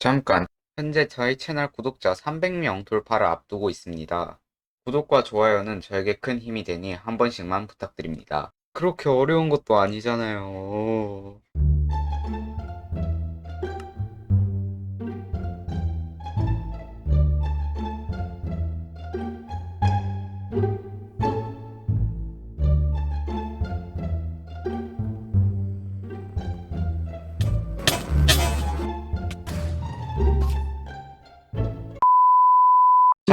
잠깐, 현재 저희 채널 구독자 300명 돌파를 앞두고 있습니다. 구독과 좋아요는 저에게 큰 힘이 되니 한 번씩만 부탁드립니다. 그렇게 어려운 것도 아니잖아요.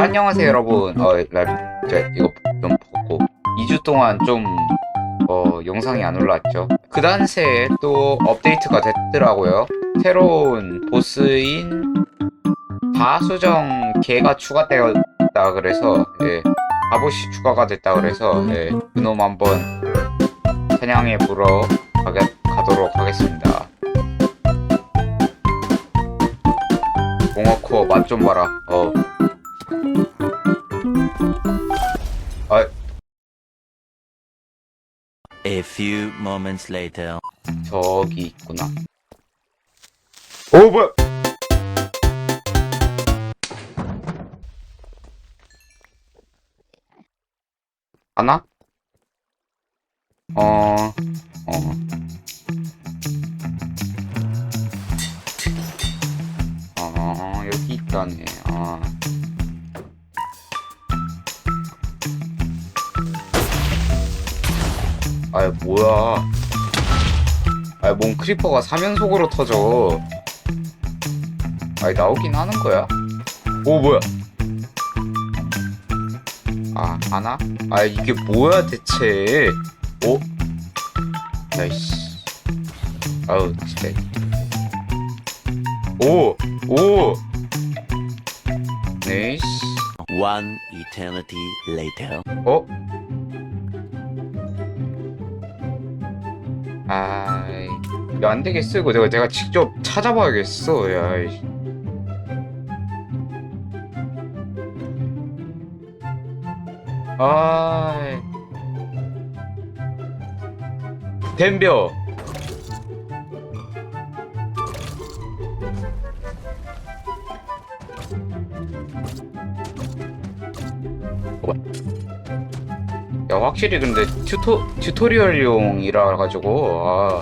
안녕하세요, 여러분. 어, 라, 저, 이거 좀 보고. 2주 동안 좀, 어, 영상이 안 올라왔죠. 그단새에 또 업데이트가 됐더라고요. 새로운 보스인 바수정 개가 추가되었다 그래서, 예, 갑옷이 추가가 됐다 그래서, 예, 그놈 한번 사냥해 보러 가게, 가도록 하겠습니다. 공어코어 맛좀 봐라. 어. 아, A few moments later. 저기 있구나. 오, 뭐야! 하나? 어, 어. 아, 여기 있다네. 아. 아이, 뭐야. 아이, 뭔 크리퍼가 사면속으로 터져. 아이, 나오긴 하는 거야? 오, 뭐야. 아, 하나? 아, 이게 뭐야, 대체. 오? 야이씨. 아우, 진짜. 오! 오! 네이씨. One eternity later. 어? 아이, 야, 안 되겠어. 이거 내가, 내가 직접 찾아봐야겠어. 야, 이. 아이. 덤벼. 야 확실히 근데 튜토 튜토리얼용이라 가지고 아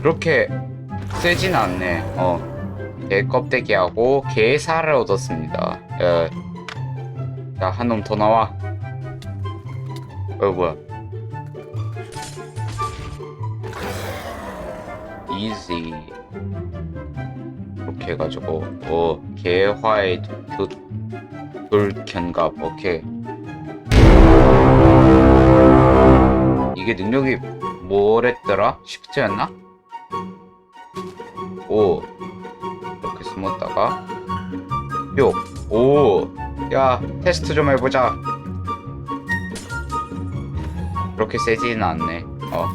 그렇게 세진 않네. 어 개 껍데기하고 게살을 얻었습니다. 예. 자한 놈 더 나와. 어 뭐야? 이지 이렇게 해가지고 어 개화의 도, 돌견갑 오케이. 이게 능력이 뭐랬더라? 쉽지였나? 오. 이렇게 숨었다가. 뿅오야 테스트 좀 해보자. 그렇게 세지는 않네. 어